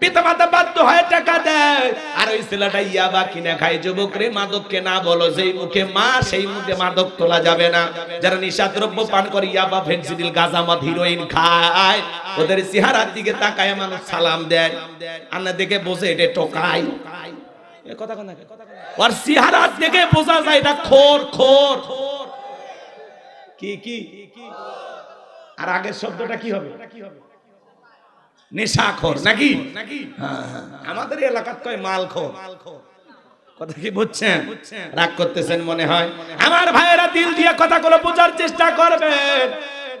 পিতা মাতা বাধ্য হয় টাকা দেয়। আর ওই ছেলেটা ইয়াবা কিনে খায়। যুবক রে মাদককে না বলো, যেই মুখে মা, সেই মুখে মাদক তোলা যাবে না। যারা নিশাদ্রব্য পান করে ইয়াবা ফেন্সিডিল গাজামত হিরোইন খায়, ওদের চেহারার দিকে তাকায় মানুষ সালাম দেয়। আন্না দেখে বসে এটা কথা ওর চেহারার দেখে বোঝা যায় এটা খোর খোর। কি কি? আর আগের শব্দটা কি হবে? নেশাখোর নাকি? হ্যাঁ, হ্যাঁ। আমাদের এলাকার কয় মালখোর। কথা কি বুঝছেন? রাগ করতেছেন মনে হয়? আমার ভাইয়েরা দিল দিয়ে কথাগুলো বোঝার চেষ্টা করবেন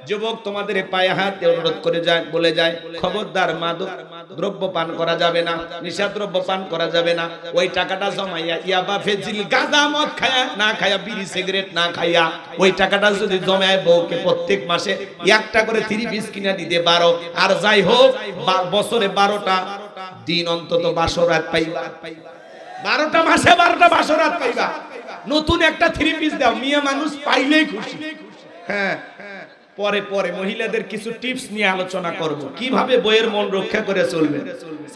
যুবক তোমাদের পায়ে হাত অনুরোধ করে যায়, বলে যায়, খবরদার মাদক দ্রব্য পান করা যাবে না নিশা দ্রব্য পান করা যাবে না, ওই টাকাটা জমাইয়া ইয়াবা ফেজিল গাঁজা মদ খায়া, না খায়া বিড়ি, সিগারেট না খাইয়া, ওই টাকাটা যদি জমায় বউকে প্রত্যেক মাসে একটা করে থ্রি পিস কিনা দিতে পারো। আর যাই হোক বছরে বারোটা দিন অন্তত বাসরাত পাইবা। বারোটা মাসে বারোটা বাসরাত পাইবা। নতুন একটা থ্রি পিস দাও, মিয়া মানুষ পাইলেই খুশি। হ্যাঁ পরে পরে মহিলাদের কিছু টিপস নিয়ে আলোচনা করব। কীভাবে বইয়ের মন রক্ষা করে চলবে?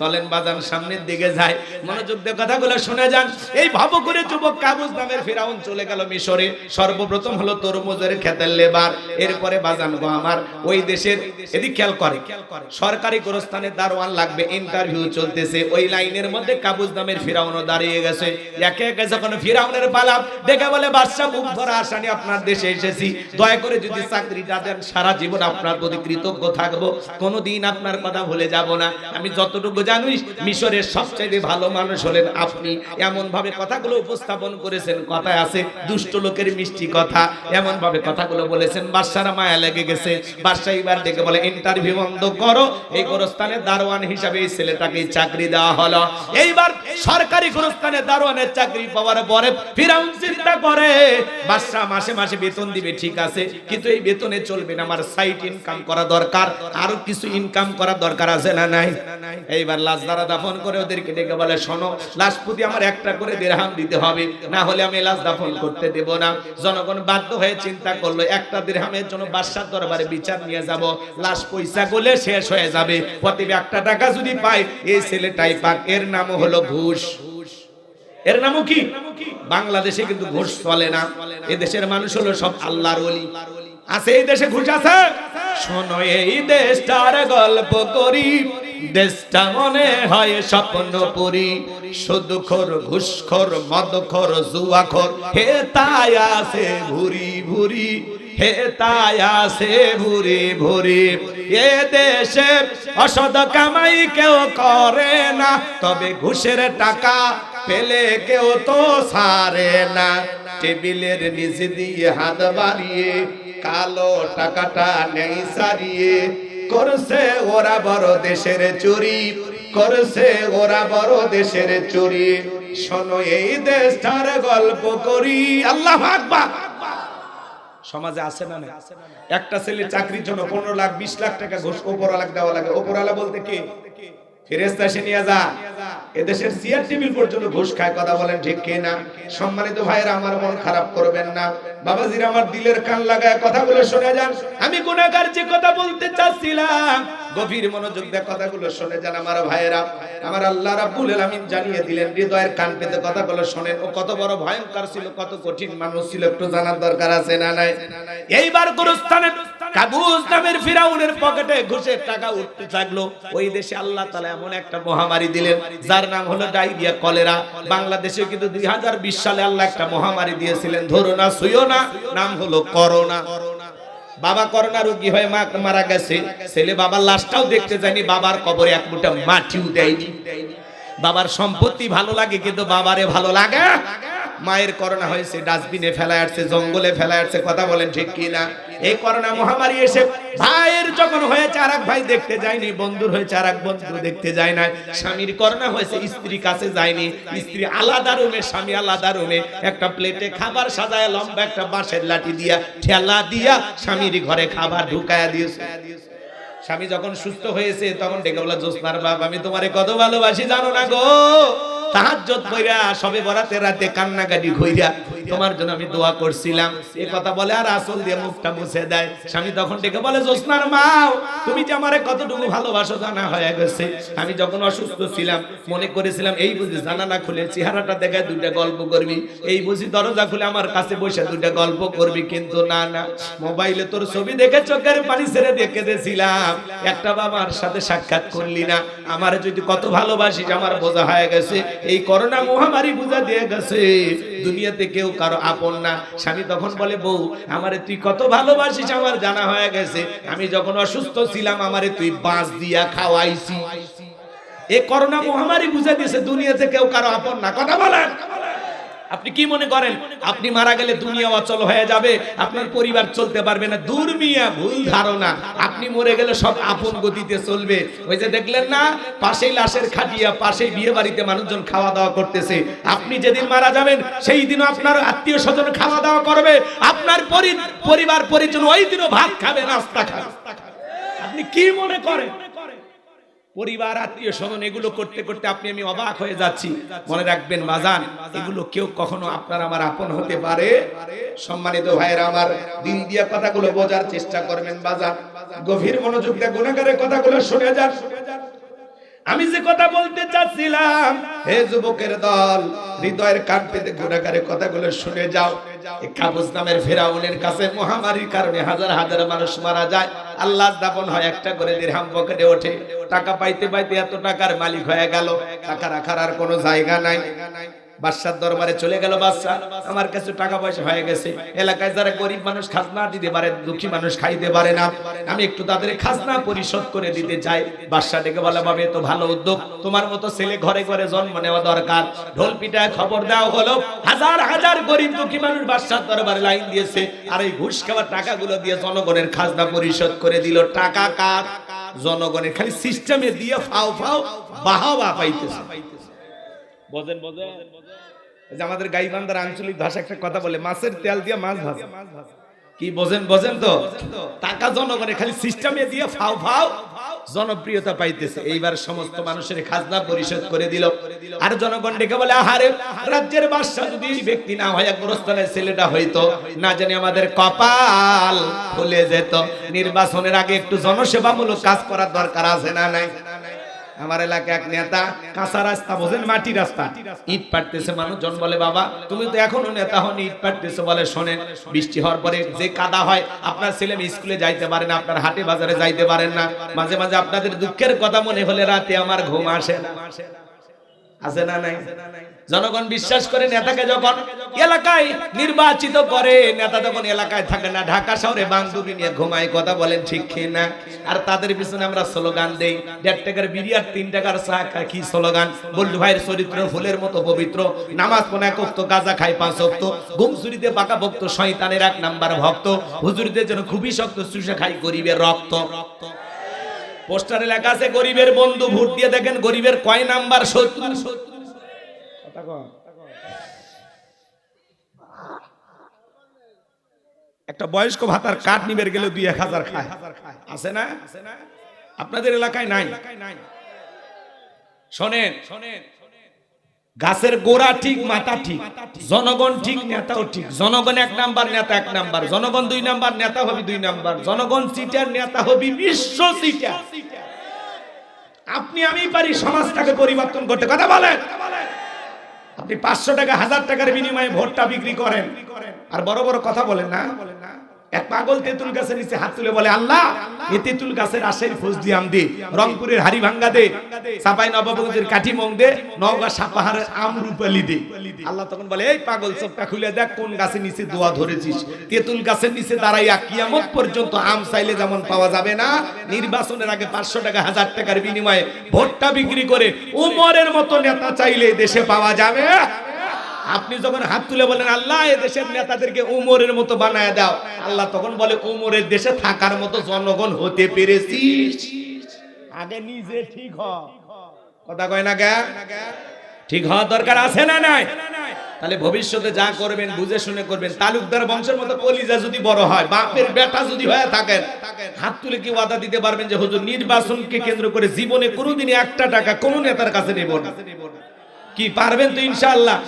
চলেন বাজান, সামনের দিকে যায় মনোযোগ দিয়ে কথাগুলো শুনে যান। এই ভাব করে যুবক কাবুজ নামের ফেরাউন চলে গেল মিশরে। সর্বপ্রথম হলো তরমুজের খেতের লেবার। এরপরে বাজান গো আমার, ওই দেশের, এদিক খেয়াল করে। সরকারি গোরস্থানে দারোয়ান লাগবে, ইন্টারভিউ চলতেছে। ওই লাইনের মধ্যে কাবুজ নামের ফিরাউনও দাঁড়িয়ে গেছে। একে একে যখন ফিরাউনের পালাম দেখে বলে বাদশা মুখ ধরা আসানি আপনার দেশে এসেছি। দয়া করে যদি চাকরিটা সারা জীবন আপনার প্রতি কৃতজ্ঞ থাকব, কোনোদিন আপনার কথা ভুলে যাব না। আমি যতটুকু জানি, মিশরের সবচাইতে ভালো মানুষ হলেন আপনি। এমন ভাবে কথাগুলো উপস্থাপন করেছেন, কথায় আছে, দুষ্ট লোকের মিষ্টি কথা। এমন ভাবে কথাগুলো বলেছেন, বাদশারা মায়া লেগে গেছে। বাদশা এবার ডেকে বলে, ইন্টারভিউ বন্ধ করো। এই গোরস্থানে দারোয়ান হিসাবে এই ছেলেটাকে চাকরি দেওয়া হলো। এইবার সরকারি গোরস্থানে দারোয়ানের চাকরি পাওয়ার পরে ফিরাউন চিন্তা করে বাদশা মাসে মাসে বেতন দিবে, ঠিক আছে। কিন্তু এই বেতনে চলবে না আমার সাইট ইনকাম করা দরকার, আরও কিছু ইনকাম করা দরকার আছে না নাই? এইবার লাশ দ্বারা দাফন করে ওদেরকে ডেকে বলে, শোনো লাশ প্রতি আমার একটা করে দেড়হাম দিতে হবে, না হলে আমি লাশ দাফন করতে দেব না। জনগণ বাধ্য হয়ে চিন্তা করল, একটা দেড়হামের জন্য বাদশার দরবারে বিচার নিয়ে যাব, লাশ পয়সা গলে শেষ হয়ে যাবে। প্রতিবে একটা টাকা যদি পায়, এই ছেলেটাই পাক। এর নাম হলো ঘুষ। এর নামও কি? বাংলাদেশে কিন্তু ঘুষ চলে না। এদেশের মানুষ হলো সব আল্লাহর ওলি। আছে এই দেশে ঘুষ আছে? শোনো, এই দেশটার গল্প করি। দেশটা মনে হয় স্বপ্ন পুরি সুদখোর, ঘুষখোর, মদখোর, জুয়াখোর, হে তাই আছে ভুরি ভুরি। হে তাই আছে ভুরি ভুরি। এ দেশে অসদ কামাই কেউ করে না, তবে ঘুষের টাকা পেলে কেউ তো সারে না। টেবিলের নিচে দিয়ে হাত বাড়িয়ে, কালো টাকাটা নেই সারিয়ে। করছে ওরা বড় দেশের চুরি, করছে ওরা বড় দেশের চুরি। শোনো, এই দেশটার গল্প করি। আল্লাহ আকবার। সমাজে আছে না? একটা ছেলে চাকরির জন্য পনেরো লাখ, বিশ লাখ টাকা ঘুষ ওপরওয়ালা দেওয়া লাগে। ওপরওয়ালা বলতে কে? এদেশের টেবিল পর্যন্ত ঘুষ খায়, কথা বলেন ঠিক না সম্মানিত ভাইরা আমার মন খারাপ করবেন না। বাবাজির আমার দিলের কান লাগায় কথাগুলো শুনে যান। আমি গুনাহগার যে কথা বলতে চাচ্ছিলাম, গভীর মনোযোগ দিয়ে কথাগুলো শুনে যান আমার ভাইয়েরা। আমার আল্লাহ রাব্বুল আলামিন জানিয়ে দিলেন, হৃদয়ের কান পেতে কথাগুলো শুনেন। ও কত বড় ভয়ঙ্কর ছিল, কত কঠিন মানুষ ছিল, একটু জানার দরকার আছে না নাই? এইবার গুরুস্থানে কাবুজ নামের ফিরাউনের পকেটে ঘুষের টাকা উঠতে থাকল। ওই দেশে আল্লাহ তাআলা এমন একটা মহামারী দিলেন, যার নাম হলো ডায়রিয়া, কলেরা। বাংলাদেশে কিন্তু দুই সালে আল্লাহ একটা মহামারী দিয়েছিলেন। ধরো না শুইও না, নাম হলো করোনা। বাবা করোনা রোগী হয়ে মা মারা গেছে। ছেলে বাবার লাশটাও দেখতে যায়নি, বাবার কবরে এক মুঠা মাটিও দেয়নি। বাবার সম্পত্তি ভালো লাগে, কিন্তু বাবারে ভালো লাগে? মায়ের করোনা হয়েছে, ডাস্টবিনে ফেলা আসছে, জঙ্গলে ফেলা আসছে, কথা বলেন ঠিক কি না এই করোনা মহামারী এসে ভাইয়ের যখন হয়েছে আর ভাই দেখতে যায়নি, বন্ধুর হয়েছে আর বন্ধু দেখতে যায় না স্বামীর করোনা হয়েছে, স্ত্রী কাছে যায়নি। স্ত্রী আলাদা রুমে, স্বামী আলাদা রুমে। একটা প্লেটে খাবার সাজায়, লম্বা একটা বাঁশের লাঠি দিয়া, ঠেলা দিয়া স্বামীর ঘরে খাবার ঢুকায়া দিয়েছে। স্বামী যখন সুস্থ হয়েছে, তখন ডেকে বলে জোসনার বাপ, আমি তোমারে কত ভালোবাসি, জানো না গো? তাহাজ্জত কইরা, সবে বরাতে রাতে কান্নাকাটি কইরা তোমার জন্য আমি দোয়া করছিলাম। এ কথা বলে আর আসল দিয়ে মুখটা মুছে দেয়। স্বামী তখন ডেকে বলে, জোসনার মাও তুমি যে আমারে কতটুকু ভালোবাসো জানা হয়ে গেছে। আমি যখন অসুস্থ ছিলাম, মনে করেছিলাম, এই বুঝি জানালা খুলে চেহারাটা দেখায় দুইটা গল্প করবি। এই বুঝি দরজা খুলে আমার কাছে বসে দুইটা গল্প করবি। কিন্তু না না, মোবাইলে তোর ছবি দেখে চোখের পানি ছেড়ে দেখে দিয়েছিলাম একটা বাবার সাথে সাক্ষাৎ করলি না। আমার যদি কত ভালোবাসিস, আমার বোঝা হয়ে গেছে। এই করোনা মহামারী বোঝা দিয়ে গেছে। দুনিয়াতে কেউ কারও আপন না। স্বামী তখন বলে, বউ, আমারে তুই কত ভালোবাসিস, আমার জানা হয়ে গেছে। আমি যখন অসুস্থ ছিলাম, আমারে তুই বাঁশ দিয়া খাওয়াইছি। এ করোনা মহামারী বুঝে দিয়েছে, দুনিয়াতে কেউ কারও আপন না। কথা বলেন। আপনি কি মনে করেন? আপনি মারা গেলে দুনিয়া অচল হয়ে যাবে, আপনার পরিবার চলতে পারবে না। দূর মিয়া ভুল ধারণা। আপনি মরে গেলে সব আপন গতিতে চলবে। ওই যে দেখলেন না, পাশেই লাশের খাটিয়া, পাশেই বিয়ে বাড়িতে মানুষজন খাওয়া দাওয়া করতেছে। আপনি যেদিন মারা যাবেন, সেই দিনও আপনার আত্মীয় স্বজন খাওয়া দাওয়া করবে। আপনার পরি- পরিবার পরিজন ওই দিনও ভাত খাবে, নাস্তা খাবে। আপনি কি মনে করেন? পরিবার, আত্মীয় স্বজন এগুলো করতে করতে আপনি, আমি অবাক হয়ে যাচ্ছি। মনে রাখবেন বাজান এগুলো কেউ কখনো আপনার আমার আপন হতে পারে। সম্মানিত ভাইয়েরা আমার দিন দিয়া কথাগুলো বোঝার চেষ্টা করবেন বাজান গভীর মনোযোগ দিয়ে গুণাগারের কথাগুলো শুনে যান। আমি যে কথা বলতে চাচ্ছিলাম, হে যুবকের দল, হৃদয়ের কান পেতে গুণাগারে কথাগুলো শুনে যাও। কাবুজ নামের ফেরাউনের কাছে মহামারীর কারণে হাজার হাজার মানুষ মারা যায়। আল্লাহ দাপন হয় একটা করে দিরহাম পকেটে ওঠে। টাকা পাইতে পাইতে এত টাকার মালিক হয়ে গেল। টাকা রাখার আর কোনো জায়গা নাই। বাদশার দরবারে চলে গেল বাদশা আমার কাছে টাকা পয়সা হয়ে গেছে। এলাকায় যারা গরিব মানুষ খাজনা দিতে পারে, দুঃখী মানুষ খাইতে পারে না। আমি একটু তাদের খাজনা পরিশোধ করে দিতে চাই। বাদশা ডেকে বলে ভাবে তো ভালো উদ্যোগ। তোমার মতো ছেলে ঘরে ঘরে জন্ম নেওয়া দরকার। ঢোল পিটায় খবর দেওয়া হলো। হাজার হাজার গরিব দুঃখী মানুষ বাদশার দরবারে লাইন দিয়েছে। আর এই ঘুষ খাওয়ার টাকাগুলো দিয়ে জনগণের খাজনা পরিশোধ করে দিল। টাকা কার? জনগণের খালি সিস্টেমে দিয়ে ফাও ফাও বাহাবা পাইতেছে। বোঝেন বোঝেন। এই যে আমাদের গাইবান্ধার আঞ্চলিক ভাষা একটা কথা বলে মাছের তেল দিয়ে মাছ ভাজা। কি বোঝেন বোঝেন তো? টাকা জনগণের খালি সিস্টেমে দিয়ে ফাও ফাও। জনপ্রিয়তা পাইতেছে। এইবার সমস্ত মানুষের খাজনা পরিশোধ করে দিল। আর জনগণ ডেকে বলে আহারে রাজ্যের বাদশা যদি এই ব্যক্তি না হয় গোরস্থানের ছেলেটা হইতো। না জানি আমাদের কপাল খুলে যেত। নির্বাচনের আগে একটু জনসেবামূলক কাজ করার দরকার আছে না নাই? আমার এলাকায় এক নেতা কাঁচা রাস্তা বোঝেন, মাটি রাস্তা। ইট পাটতেছে মানুষজন বলে, বাবা, তুমি তো এখনও নেতা হন ইট পাটতেছে বলে শোনেন, বৃষ্টি হওয়ার পরে যে কাদা হয়, আপনার ছেলে মেয়ে স্কুলে যাইতে পারে না, আপনার হাটে বাজারে যাইতে পারেন না। মাঝে মাঝে আপনাদের দুঃখের কথা মনে হলে রাতে আমার ঘুম আসে না। আছে না নাই? জনগণ বিশ্বাস করে নেতাকে যখন এলাকায় নির্বাচিত করে, নেতা তখন এলাকায় থাকে না। ঢাকা শহরে বান্ধবী নিয়ে ঘুমায়, কথা বলেন ঠিক না আর তাদের পিছনে আমরা স্লোগান দেই, দেড় টাকার বিড়ি আর তিন টাকার চা খাই কি স্লোগান? বল্লু ভাইয়ের চরিত্র ফুলের মতো পবিত্র, নামাজ পনে অক্ত গাজা খাই পাঁচ অক্ত গুমসুরিতে পাকা ভক্ত, শয়তানের এক নাম্বার ভক্ত, হুজুরিদের জন্য খুবই শক্ত, চুষে খাই গরিবের রক্ত। পোস্টারে লেখা আছে গরিবের বন্ধু ভোট দিয়ে দেখেন গরিবের কয় নাম্বার শত্রু একটা বয়স্ক ভাতার কাঠ নিবের গেলে দুই এক হাজার খায়। আছে না? আপনাদের এলাকায় নাই। শোনেন শোনেন। গাছের গোড়া ঠিক, মাথা ঠিক, জনগণ ঠিক, নেতাও ঠিক। জনগণ এক নাম্বার, নেতা এক নাম্বার। জনগণ দুই নাম্বার, নেতা হবি দুই নাম্বার। জনগণ সিটার নেতা হবি বিশ্ব সিটার। আপনি আমি পারি সমাজটাকে পরিবর্তন করতে। কথা বলেন। আপনি পাঁচশো টাকা, হাজার টাকার বিনিময়ে ভোটটা বিক্রি করেন। আর বড় বড় কথা বলেন না। এক পাগল তেঁতুল গাছের নিচে হাত তুলে বলে, আল্লাহ এ তেঁতুল গাছের আশের ফজলি দে, রংপুরের হাড়ি ভাঙ্গা দে, সাপাই নবাবগঞ্জের কাঠি মং দে, নওগাঁ সাপাহারের আম রূপালি দে। আল্লাহ তখন বলে, এই পাগল চোখটা খুলে দেখ, কোন গাছের নিচে দোয়া ধরেছিস? তেঁতুল গাছের নিচে দাঁড়াইয়া কিয়ামত পর্যন্ত আম চাইলে যেমন পাওয়া যাবে না, নির্বাচনের আগে পাঁচশো টাকা, হাজার টাকার বিনিময়ে ভোটটা বিক্রি করে উমরের মতো নেতা চাইলে দেশে পাওয়া যাবে। আপনি যখন হাত তুলে বলেন, আল্লাহ, এ দেশের নেতাদেরকে উমরের মতো বানায় দাও। আল্লাহ তখন বলে, উমরের দেশে থাকার মতো জনগণ হতে পেরেছিস আগে নিজে ঠিক কথা কয় না গা ঠিক হওয়ার দরকার আছে না নাই? তাহলে ভবিষ্যতে যা করবেন, বুঝে শুনে করবেন। তালুকদার বংশের মতো কলিজা যদি বড় হয়, বাপের বেটা যদি হয়ে থাকেন, হাত তুলে কি ওয়াদা দিতে পারবেন যে, হুজুর, নির্বাচনকে কেন্দ্র করে জীবনে কোনোদিনই একটা টাকা কোন নেতার কাছে নেব না। কি পারবেন তো ইনশাআল্লাহ?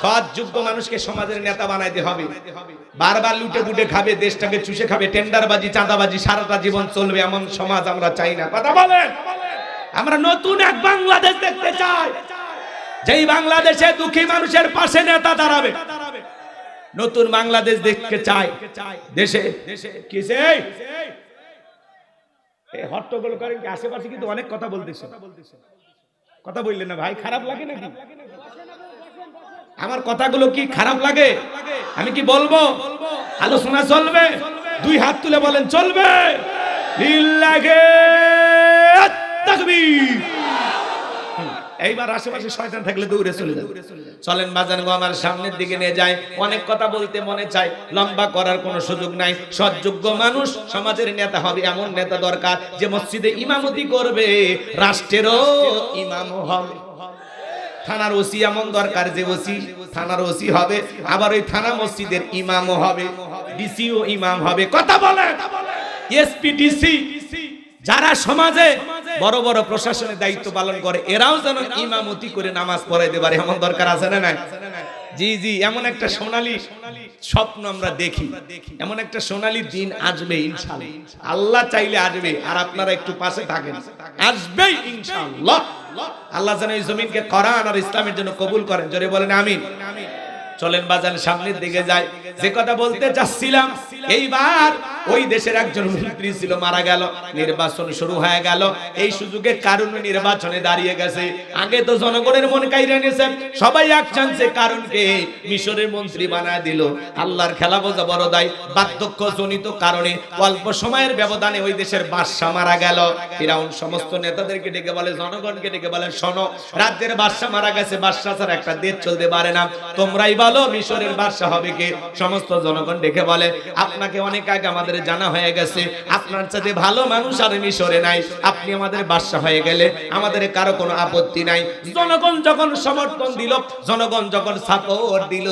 সৎ যোগ্য মানুষকে সমাজের নেতা বানাইতে হবে। বারবার লুটে পুটে খাবে, দেশটাকে চুষে খাবে, টেন্ডারবাজি, চাঁদাবাজি, সারাটা জীবন চলবে এমন সমাজ আমরা চাই না। কথা বলেন? আমরা নতুন এক বাংলাদেশ দেখতে চাই। যেই বাংলাদেশে দুঃখী মানুষের পাশে নেতা দাঁড়াবে, নতুন বাংলাদেশ দেখতে চাই। দেশে কিসে? হট্টগোল করেন কি? আশেপাশে কিন্তু অনেক কথা বলতেছে। কথা বললেন না, ভাই, খারাপ লাগে নাকি? আমার কথাগুলো কি খারাপ লাগে? আমি কি বলব? আলোচনা চলবে? দুই হাত তুলে বলেন, চলবে? লিল্লাহে তাকবীর এইবার আশেপাশে শয়তান থাকলে দৌড়ে চলে যাবে। চলেন বাজান গো, আমার সামনের দিকে নিয়ে যায় অনেক কথা বলতে মনে চায় লম্বা করার কোনো সুযোগ নাই। সৎযোগ্য মানুষ, সমাজের নেতা হবে এমন নেতা দরকার যে মসজিদে ইমামতি করবে, রাষ্ট্রেরও ইমাম হবে। থানার ওসি এমন দরকার যে ওসি, থানার ওসি হবে, আবার ওই থানা মসজিদের ইমামও হবে, ডিসিও ইমাম হবে। কথা বলে এসপি, ডিসি যারা সমাজে বড় বড় প্রশাসনের দায়িত্ব পালন করে, এরাও যেন ইমামতি করে নামাজ পড়াইতে পারে এমন দরকার আছে না নাই? জি জি, এমন একটা সোনালী স্বপ্ন আমরা দেখি। এমন একটা সোনালী দিন আসবে ইনশাআল্লাহ। আল্লাহ চাইলে আসবে, আর আপনারা একটু পাশে থাকেন। আসবেই ইনশাআল্লাহ। আল্লাহ যেন এই জমিনকে কোরআন আর ইসলামের জন্য কবুল করেন। জোরে বলেন আমিন। চলেন বাজান সামনের দিকে যাই। যে কথা বলতে চাচ্ছিলাম, এইবার ওই দেশের একজন মন্ত্রী ছিল, মারা গেল, নির্বাচন শুরু হয়ে গেল। এই সুযোগে কারণ নির্বাচনে দাঁড়িয়ে গেছে। আগে তো জনগণের মন কাইরা নিয়েছেন সবাই এক চান্সে কারণকে মিশরের মন্ত্রী বানায় দিল। আল্লাহর খেলা বোঝা বড় দায়। বার্ধক্য জনিত কারণে অল্প সময়ের ব্যবধানে ওই দেশের বাদশা মারা গেল। ফিরাউন সমস্ত নেতাদেরকে ডেকে বলে, জনগণকে ডেকে বলে, শোনো, রাজ্যের বাদশা মারা গেছে বাদশা ছাড়া একটা দেশ চলতে পারে না। তোমরাই বলো, মিশরের বাদশা হবে কে? সমস্ত জনগণ ডেকে বলে, আপনাকে অনেক আগে আমাদের জানা হয়ে গেছে, আপনার সাথে ভালো মানুষ আর মিশরে নাই। আপনি আমাদের বাদশা হয়ে গেলে আমাদের কারও কোনো আপত্তি নাই। জনগণ যখন সমর্থন দিল, জনগণ যখন সাপোর্ট দিল,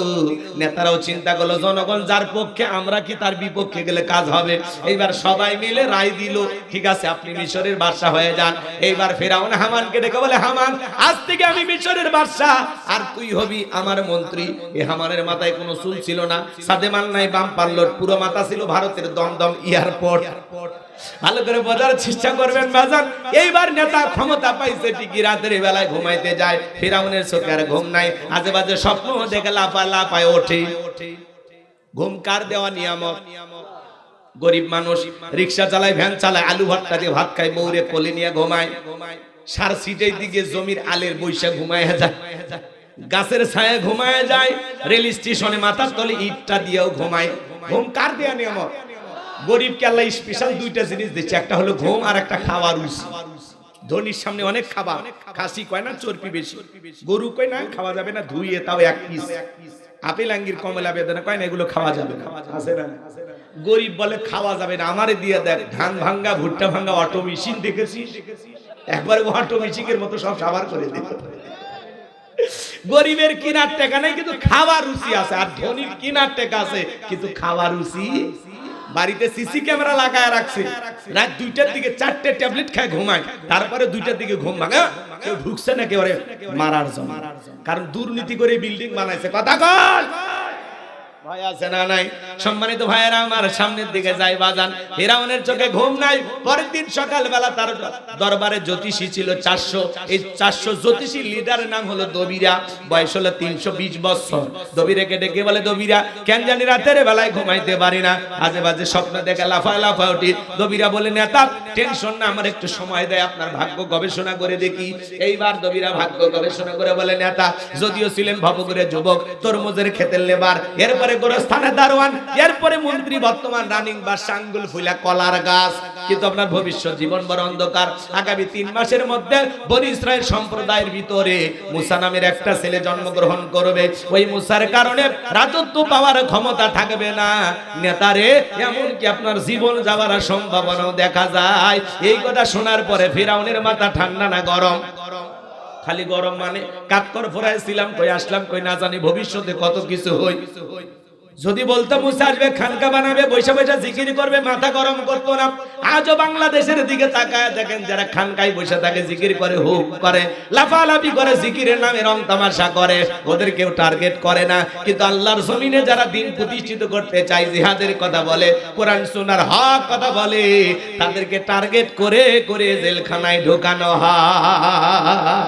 নেতারাও চিন্তা করল, জনগণ যার পক্ষে, আমরা কি তার বিপক্ষে গেলে কাজ হবে? এইবার সবাই মিলে রায় দিল, ঠিক আছে, আপনি মিশরের বাদশা হয়ে যান। এইবার ফেরাউন হামানকে ডেকে বলে, হামান, আজ থেকে আমি মিশরের বাদশা আর তুই হবি আমার মন্ত্রী। এ হামানের মাথায় কোনো চুল ছিল না, সাদেমান নাই, বাম পাল্লর, পুরো মাথা ছিল ভারতের দমদম এয়ারপোর্ট। ভালো করে বোঝার চেষ্টা করবেন বাজার এইবার নেতা ক্ষমতা পাইছে ঠিকই, রাতের বেলায় ঘুমাইতে যায়, ফিরাউনের চোখে আর ঘুম নাই। আজে বাজে স্বপ্ন দেখে লাফা লাফায় ওঠে। ঘুম কার দেওয়া নিয়ামক? গরিব মানুষ, রিক্সা চালায়, ভ্যান চালায়, আলু ভর্তা দিয়ে ভাত খায় বৌরে কোলে নিয়ে ঘুমায়। সার সিটের দিকে জমির আলের বৈশা ঘুমায় যায়। গাছের ছায়া ঘুমায় যায়, রেল স্টেশনে মাথার তলে ইটটা দিয়েও ঘুমায়। ঘুম কার দেয়া নিয়ামক? গরিবকে আল্লাহ স্পেশাল দুইটা জিনিস দিচ্ছে একটা হলো ঘুম আর একটা খাওয়ার রুচি। ধনির সামনে অনেক খাবার খাসি কয় না চর্বি বেশি। গরু কয় না খাওয়া যাবে না ধুইয়ে তাও এক পিস আপেল আঙ্গির কমলা বেদনা কয় না এগুলো খাওয়া যাবে না। গরিব বলে খাওয়া যাবে না আমারে দিয়ে দেখ ধান ভাঙ্গা ভুট্টা ভাঙ্গা অটো মেশিন দেখেছি একবার অটো মেশিনের মতো সব সাবার করে দিল। গরিবের কিনার টাকা নাই কিন্তু খাওয়ার রুচি আছে আর ধনির কিনার টাকা আছে কিন্তু খাওয়ার রুচি বাড়িতে সিসি ক্যামেরা লাগায় রাখছে। রাত দুইটার দিকে চারটে ট্যাবলেট খায় ঘুমায়, তারপরে দুইটার দিকে ঘুম ভাঙা। কেউ ঢুকছে না কেউ মারার জন্য। কারণ দুর্নীতি করে বিল্ডিং বানাইছে। কথা কল সম্মানিত ভাইয়েরা, আমার সামনের দিকে বাজান। চোখে ঘুম নাই। পরের দিন সকালবেলা তার দরবারে জ্যোতিষী ছিল চারশো। এই চারশো জ্যোতিষী লিডারের নাম হলো দবিরা। বয়স হলো তিনশো বিশ বছর। দবিরাকে ডেকে বলে, দবিরা, কেন জানি রাতের বেলায় ঘুমাইতে পারি না। আজে বাজে স্বপ্ন দেখে লাফা লাফা উঠি। দবিরা বলে, নেতা টেনশন না, আমার একটু সময় দেয়, আপনার ভাগ্য গবেষণা করে দেখি। এইবার দবিরা ভাগ্য গবেষণা করে বলে, নেতা, যদিও ছিলেন ভবগুরে যুবক, তরমুজের খেতের লেবার, এরপরে গোরস্থানে দারোয়ান। এরপরে মন্ত্রী বর্তমান রানিং বা সাঙ্গুল ফুলা কলার গাছ। কিন্তু আপনার ভবিষ্যৎ জীবন বড় অন্ধকার। আগামী তিন মাসের মধ্যে বনি ইসরায়েল সম্প্রদায়ের ভিতরে মুসা নামের একটা ছেলে জন্মগ্রহণ করবে। ওই মুসার কারণে রাজত্ব পাওয়ার ক্ষমতা থাকবে না। নেতারে, এমনকি আপনার জীবন যাওয়ার সম্ভাবনাও দেখা যায়। এই কথা শোনার পরে ফিরাউনের মাথা ঠান্ডা না গরম? খালি গরম মানে? কাতকর ফোরায় ছিলাম, কই আসলাম, কই না জানি ভবিষ্যতে কত কিছু হই। যদি বলতো মুসা আসবে, খানকা বানাবে বৈশা বৈশা জিকির করবে, মাথা গরম করতো না। আজও বাংলাদেশের দিকে তাকায় দেখেন, যারা খানকায় বসে থাকে, জিকির করে, হুক করে, লাফালাফি করে, জিকিরের নামে রং তামাশা করে, ওদের কেউ টার্গেট করে না। কিন্তু আল্লাহর জমিনে যারা দিন প্রতিষ্ঠিত করতে চায়, জিহাদের কথা বলে, কোরআন সোনার হক কথা বলে, তাদেরকে টার্গেট করে করে জেলখানায় ঢোকানো হয়।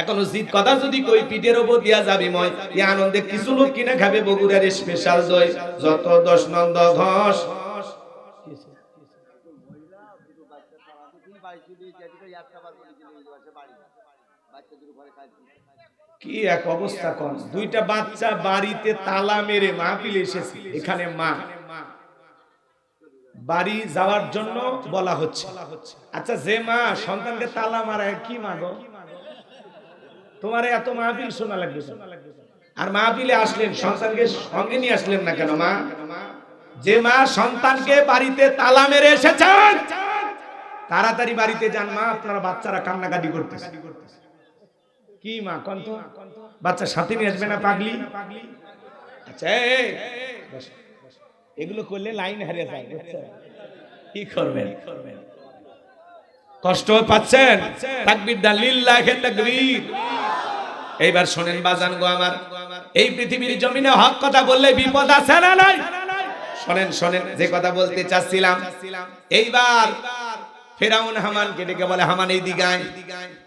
এখন জিদ কথা যদি কই, পিঠের ওপর দিয়া যাবি মই। এই আনন্দে কিছু লোক কিনে খাবে বগুড়ার স্পেশাল দই। যত দশ নন্দ ঘষ। কি এক অবস্থা কর দুইটা বাচ্চা বাড়িতে তালা মেরে মা মাহফিল এসেছে। এখানে মা। বাড়ি যাওয়ার জন্য বলা হচ্ছে। আচ্ছা যে মা সন্তানকে তালা মারায়, কি মা গো? তোমার এত মাহফিল শোনা লাগবে আর মাহফিলে আসলেন, সন্তানকে সঙ্গে নিয়ে আসলেন না কেন, মা? যে মা সন্তানকে বাড়িতে তালা মেরে এসেছেন, তাড়াতাড়ি বাড়িতে যান, মা, আপনারা বাচ্চারা কান্নাকাটি করতেছে। কি মা, কন্ত? বাচ্চা সাথে নিয়ে আসবে না পাগলি? আচ্ছা। এগুলো করলে লাইন হারিয়ে যায়? কি করবেন? কষ্ট পাচ্ছেন? তাকবীর দা লিল্লাহে তাকবীর। এইবার শোনেন বাজান গো আমার, এই পৃথিবীর জমিনে হক কথা বললে বিপদ আছে না নাই? শোনেন শোনেন, যে কথা বলতে চাচ্ছিলাম, এইবার ফেরাউন হামানকে ডেকে বলে, হামান এই দিগায়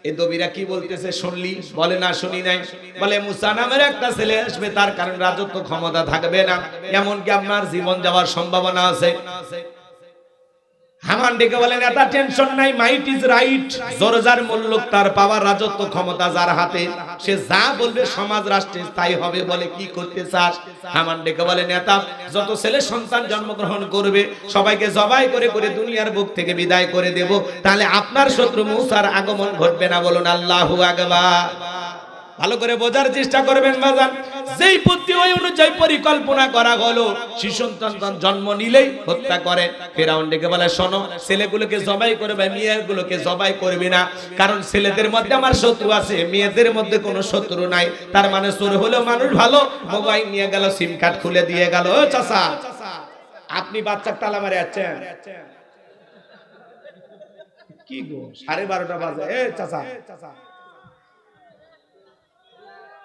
এই দবিরা কি বলতেছে শুনলি? বলে না, শুনি নাই। বলে, মুসা নামের একটা ছেলে আসবে, তার কারণ রাজত্ব ক্ষমতা থাকবে না। এমনকি আপনার জীবন যাওয়ার সম্ভাবনা আছে। হামান ডেকে বলেন এটা টেনশন নাই মাইট ইজ রাইট। জোরজার মূল্যক তার পাওয়ার রাজত্ব ক্ষমতা যার হাতে সে যা বলবে সমাজ রাষ্ট্রে তাই হবে বলে কি করতে চাস? হামান ডেকে বলে নেতা যত ছেলে সন্তান জন্মগ্রহণ করবে সবাইকে জবাই করে করে দুনিয়ার বুক থেকে বিদায় করে দেব তাহলে আপনার শত্রু মূসার আগমন ঘটবে না বলুন আল্লাহু আকবার। ভালো করে বোঝার চেষ্টা করবেন, বাজান। যেই বুদ্ধি ওই অনুযায়ী পরিকল্পনা করা হলো শিশু সন্তান জন্ম নিলেই হত্যা করে। ফেরাউন ডেকে বলে, শোনো, ছেলেগুলোকে জবাই করবে, মেয়েগুলোকে জবাই করবে না। কারণ ছেলেদের মধ্যে আমার শত্রু আছে, মেয়েদের মধ্যে কোনো শত্রু নাই। তার মানে চোর হলেও মানুষ ভালো। মোবাইল নিয়ে গেল, সিম কার্ড খুলে দিয়ে গেল। ও চাচা, আপনি বাচ্চার তালা মারে আছেন? কি গো, সাড়ে বারোটা বাজে। এ চাচা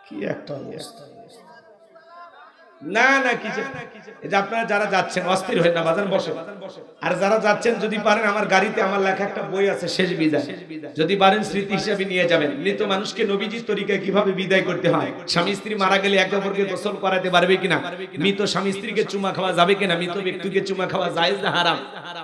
কি একটা অবস্থা। না না কি এই যে আপনারা যারা যাচ্ছেন, অস্থির হয়ে না, বাজান বসে। আর যারা যাচ্ছেন, যদি পারেন, আমার গাড়িতে আমার লেখা একটা বই আছে, শেষ বিদায়। যদি পারেন, স্মৃতি হিসাবে নিয়ে যাবেন। মৃত মানুষকে নবীজির তরিকায় কীভাবে বিদায় করতে হয়? স্বামী স্ত্রী মারা গেলে একে অপরকে গোসল করাতে পারবে কিনা? মৃত স্বামী স্ত্রীকে চুমা খাওয়া যাবে কিনা? মৃত ব্যক্তিকে চুমা খাওয়া জায়েজ না হারাম?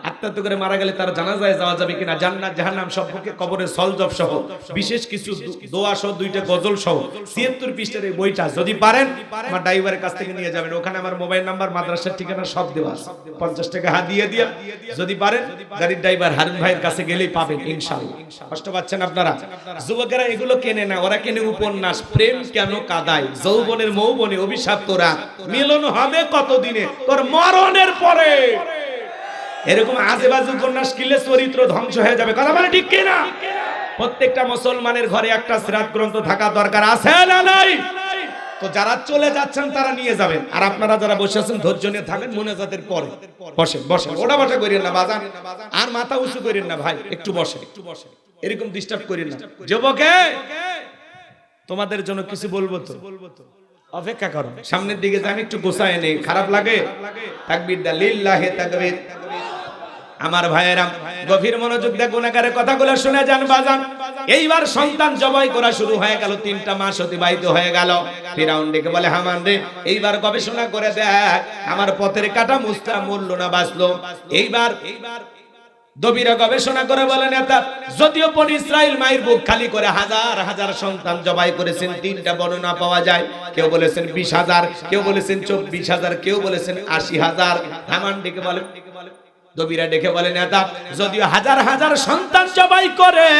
আত্মাত্ম করে মারা গেলে তার জানাজায় যাওয়া যাবে কিনা? জান্নাত, জাহান্নাম সম্পর্কে কবরের সলজব সহ। বিশেষ কিছু দোয়া সহ, দুইটা গজল সহ। ছিয়াত্তর পৃষ্ঠার এই বইটা, যদি পারেন, আমার ড্রাইভারের কাছ থেকে নিয়ে যাবেন। ওখানে আমার মোবাইল নাম্বার, মাদ্রাসার ঠিকানা সব দেওয়া আছে। পঞ্চাশ টাকা হাত দিয়ে দিয়া। যদি পারেন, গাড়ির ড্রাইভার হারুন ভাইয়ের কাছে গেলেই পাবেন, ইনশাআল্লাহ। কষ্ট পাচ্ছেন আপনারা? যুবকেরা এগুলো কেনে না, ওরা কেনে উপন্যাস। প্রেম কেন কাদায়? যৌবনের মৌবনে অভিশাপ তোরা। মিলন হবে কতদিনে? তোর মরণের পরে। এরকম আজে বাজে উপন্যাস কিনলে চরিত্র ধ্বংস হয়ে যাবে। কথা বলে ঠিক কিনা? প্রত্যেকটা মুসলমানের ঘরে একটা সিরাত গ্রন্থ থাকা দরকার আছে না নাই? তো যারা চলে যাচ্ছেন, তারা নিয়ে যাবেন। আর আপনারা যারা বসে আছেন, ধৈর্য নিয়ে থাকেন, মনে যাদের পরে। বসেন বসেন ওটা বসা করেন না, বাজান। আর মাথা উঁচু করেন না, ভাই, একটু বসে। একটু বসে এরকম ডিস্টার্ব করেন না। যুবকে, তোমাদের জন্য কিছু বলব তো? অপেক্ষা করো। সামনের দিকে যান, একটু গোসায় নেই। খারাপ লাগে? তাকবীর দা লিল্লাহি তাকবীর। আমার ভাইয়েরা, গভীর মনোযোগ দিয়ে গুণাগারের কথাগুলো শুনে যান, বাজান। এইবার সন্তান জবাই করা শুরু হয়ে গেল, তিনটা মাস অতিবাহিত হয়ে গেল। ফিরাউন ডেকে বলে, হামান রে, এইবার গবেষণা করে দেখ, আমার পথের কাটা মুস্তা মরলো না বাঁচলো। এইবার এইবার দবিরা গবেষণা করে বলে, নেতা, যদিও পন ইসরায়েল মায়ের বুক খালি করে হাজার হাজার সন্তান জবাই করেছেন, তিনটা বর্ণনা পাওয়া যায়। কেউ বলেছেন বিশ হাজার, কেউ বলেছেন চব্বিশ হাজার, কেউ বলেছেন আশি হাজার। হামান ডেকে বলে দবিরা ডেকে বলে নেতা যদিও হাজার হাজার সন্তান জবাই করে,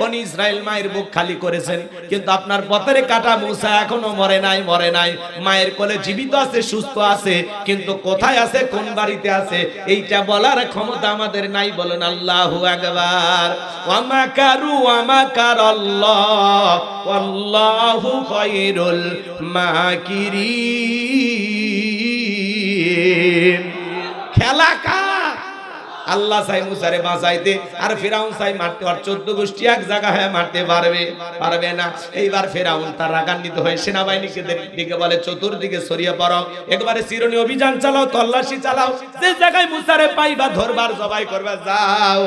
বনি ইসরায়েল মায়ের বুক খালি করেছেন, কিন্তু আপনার পথের কাটা মুসা এখনও মরে নাই মরে নাই। মায়ের কোলে জীবিত আছে, সুস্থ আছে, কিন্তু কোথায় আছে, কোন বাড়িতে আছে, এইটা বলার ক্ষমতা আমাদের নাই বলেন আল্লাহু আকবার। ওয়ামা কারু ওয়ামা কার আল্লাহ আল্লাহু খায়রুল মাকিরিন। খেলা কার? আল্লাহ চাই মুসারে বাঁচাইতে, আর ফেরাউন চাই মারতে, আর চোদ্দ গোষ্ঠী এক জায়গা হয়ে মারতে পারবে পারবে না। এইবার ফেরাউন তার রাগান্বিত হয়ে সেনাবাহিনীকে দিকে বলে, চতুর্দিকে ছড়িয়ে পড়ো। একবারে চিরনি অভিযান চালাও, তল্লাশি চালাও, যে জায়গায় মুসারে পাইবা ধরবার জবাই করবা, যাও।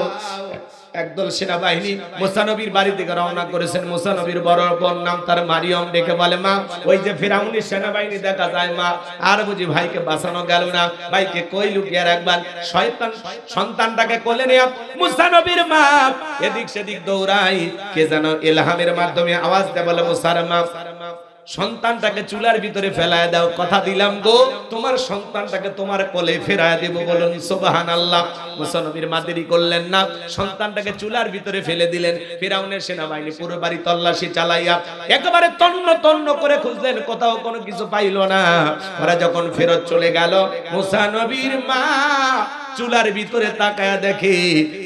একদল সেনাবাহিনী মোসানবীর বাড়ি থেকে রওনা করেছেন। মোসানবীর বড় বোন নাম তার মারিয়ম ডেকে বলে, মা, ওই যে ফেরাউনের সেনাবাহিনী দেখা যায়, মা, আর বুঝি ভাইকে বাঁচানো গেল না? ভাইকে কই লুকিয়ে রাখবেন? শয়তান, সন্তানটাকে কোলে নিয়ে মুসানবীর মা, এদিক সেদিক দৌড়াই, কে যেন এলহামের মাধ্যমে আওয়াজ দেয় বলে, মুসার মা সন্তানটাকে চুলার ভিতরে ফেলায় দাও। কথা দিলাম গো, তোমার সন্তানটাকে তোমার কোলে ফেরায় দেব বলুন সোবাহান আল্লাহ মুসানবীর মা দেরি করলেন না, সন্তানটাকে চুলার ভিতরে ফেলে দিলেন। ফেরাউনের সেনাবাহিনী পুরো বাড়ি তল্লাশি চালাইয়া একেবারে তন্ন তন্ন করে খুঁজলেন, কোথাও কোনো কিছু পাইল না। ওরা যখন ফেরত চলে গেল, মুসানবীর মা চুলার ভিতরে তাকায়া দেখে,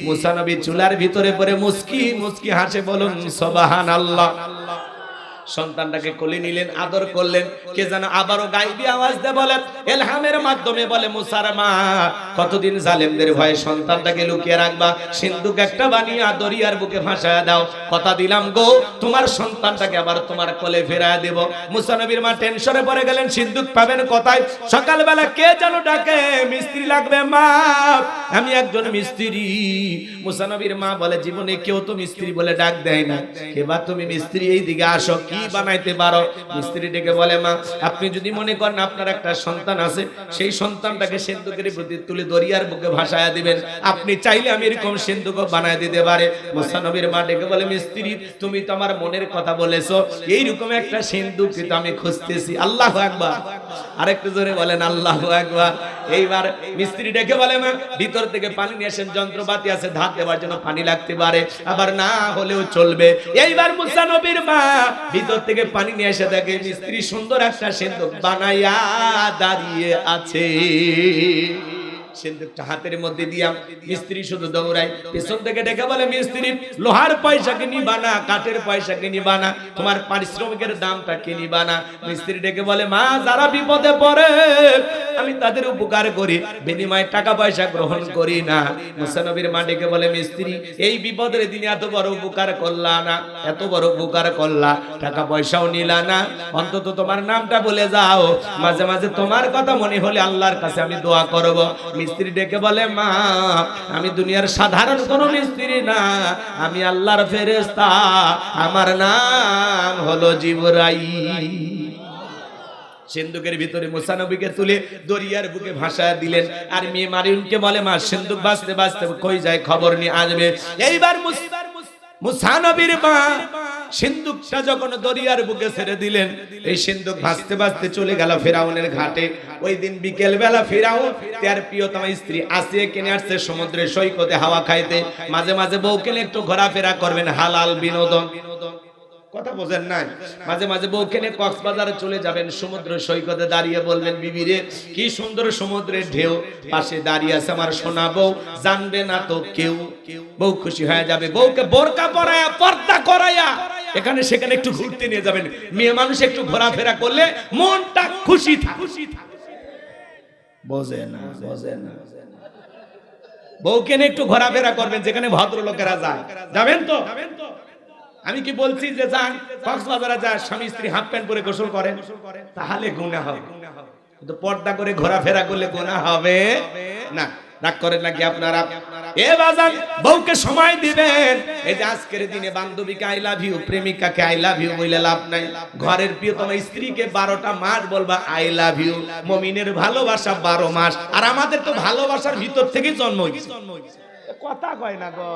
মুসানবী চুলার ভিতরে পরে মুস্কি মুস্কি হাসে বলুন সোবাহান আল্লাহ সন্তানটাকে কোলে নিলেন, আদর করলেন, কে যেন আবারও গাইবি আওয়াজ দে বলে, এলহামের মাধ্যমে বলে মুসার মা কতদিন জালেমদের ভয়ে সন্তানটাকে লুকিয়ে রাখবা? সিন্ধুক একটা বানিয়ে দরিয়ার বুকে ভাসায় দাও। কথা দিলাম গো, তোমার সন্তানটাকে আবার তোমার কোলে ফেরায় দেব। মুসা নবীর মা টেনশনে পড়ে গেলেন, সিন্ধুক পাবেন কোথায়? সকালবেলা কে যেন ডাকে, মিস্ত্রি লাগবে, মা, আমি একজন মিস্ত্রি। মুসা নবীর মা বলে, জীবনে কেউ তো মিস্ত্রি বলে ডাক দেয় না। এবার তুমি মিস্ত্রি এই দিকে আসো, কি বানাইতে পারো মিস্ত্রি ডেকে বলে, মা, আপনি যদি মনে করেন আপনার একটা সন্তান আছে, সেই সন্তানটাকে সিন্ধুকের প্রতি তুলে দরিয়ার বুকে ভাসায়া দিবেন। আপনি চাইলে আমি এরকম সিন্ধুক বানায় দিতে পারে। মুসানবীর মা ডেকে বলে মিস্ত্রি তুমি তো আমার মনের কথা বলেছ। এইরকম একটা সিন্ধুক কিন্তু আমি খুঁজতেছি। আল্লাহ একবার আরেকটু জোরে বলেন, আল্লাহ একবার এইবার মিস্ত্রি ডেকে বলে, মা, ভিতর থেকে পানি নিয়ে আসেন, যন্ত্রপাতি আছে, ধার দেওয়ার জন্য পানি লাগতে পারে, আবার না হলেও চলবে। এইবার মুসা নবীর মা ভিতর থেকে পানি নিয়ে এসে দেখে স্ত্রী সুন্দর একটা সেন্দুক বানাইয়া দাঁড়িয়ে আছে। সিন্ধুকটা হাতের মধ্যে মিস্ত্রি শুধু দৌড়ায়, পেছন থেকে বলে, মিস্ত্রি, লোহার না? কাঠের না? তোমার পারিশ্রমিকের দামটা না? মিস্ত্রি ডেকে বলে, মা, যারা বিপদে পড়ে, আমি তাদের উপকার করি, বিনিময়ে টাকা পয়সা গ্রহণ করি না। মুসানবীর মা ডেকে বলে, মিস্ত্রি, এই বিপদের দিনে এত বড় উপকার করলা না, এত বড় উপকার করলা, টাকা পয়সাও নিলা না। অন্তত তোমার নামটা বলে যাও। মাঝে মাঝে তোমার কথা মনে হলে আল্লাহর কাছে আমি দোয়া করব। মিস্ত্রি ডেকে বলে, মা, আমি দুনিয়ার সাধারণ কোনো মিস্ত্রি না। আমি আল্লাহর ফেরেস্তা আমার নাম হলো জিবরাই সিন্ধুকের ভিতরে মুসানবীকে তুলে দরিয়ার বুকে ভাষা দিলেন। আর মেয়ে মারিউনকে বলে, মা, সিন্ধুক বাঁচতে বাঁচতে কই যায়? খবর নিয়ে আসবে। এইবার মুস- মুসানবীর মা সিন্ধুকটা যখন দরিয়ার বুকে ছেড়ে দিলেন। এই সিন্ধুক ভাসতে ভাসতে চলে গেল ফেরাউনের ঘাটে। ওই দিন বিকেল বেলা ফেরাউন তার প্রিয়তম স্ত্রী আসিয়ে কিনে আসছে সমুদ্রের সৈকতে হাওয়া খাইতে। মাঝে মাঝে বউ কেনে একটু ঘোরাফেরা করবেন হালাল বিনোদন। কথা বোঝেন নাই? মাঝে মাঝে বউকেনে কক্সবাজারে চলে যাবেন, সমুদ্র সৈকতে দাঁড়িয়ে বলবেন, বিবিরে, কি সুন্দর সমুদ্রের ঢেউ। পাশে দাঁড়িয়ে আছে আমার সোনা বউ। জানবে না তো কেউ। বউ খুশি হয়ে যাবে। বউকে বোরকা পরায়া পর্দা এখানে সেখানে একটু ঘুরতে নিয়ে যাবেন। মেয়ে মানুষ একটু ঘোরাফেরা করলে মনটা খুশি থাকে। বোঝে না বোঝে না। বউকে নিয়ে একটু ঘোরাফেরা করবেন যেখানে ভদ্রলোকেরা যায়। যাবেন তো? আমি কি বলছি যে যান কক্সবাজারে যা স্বামী স্ত্রী হাফ প্যান্ট পরে গোসল করেন তাহলে গুনাহ হবে। কিন্তু পর্দা করে ঘোরাফেরা করলে গুনাহ হবে? না। রাগ করেন নাকি আপনারা? এ বাজান বউকে সময় দিবেন। এই যে আজকের দিনে বান্ধবীকে আই লাভ ইউ প্রেমিকাকে আই লাভ ইউ বলে লাভ নাই। ঘরের প্রিয়তম স্ত্রীকে বারোটা মাস বলবা আই লাভ ইউ মমিনের ভালোবাসা বারো মাস। আর আমাদের তো ভালোবাসার ভিতর থেকেই জন্ম হয়েছে। কথা কয় না গো।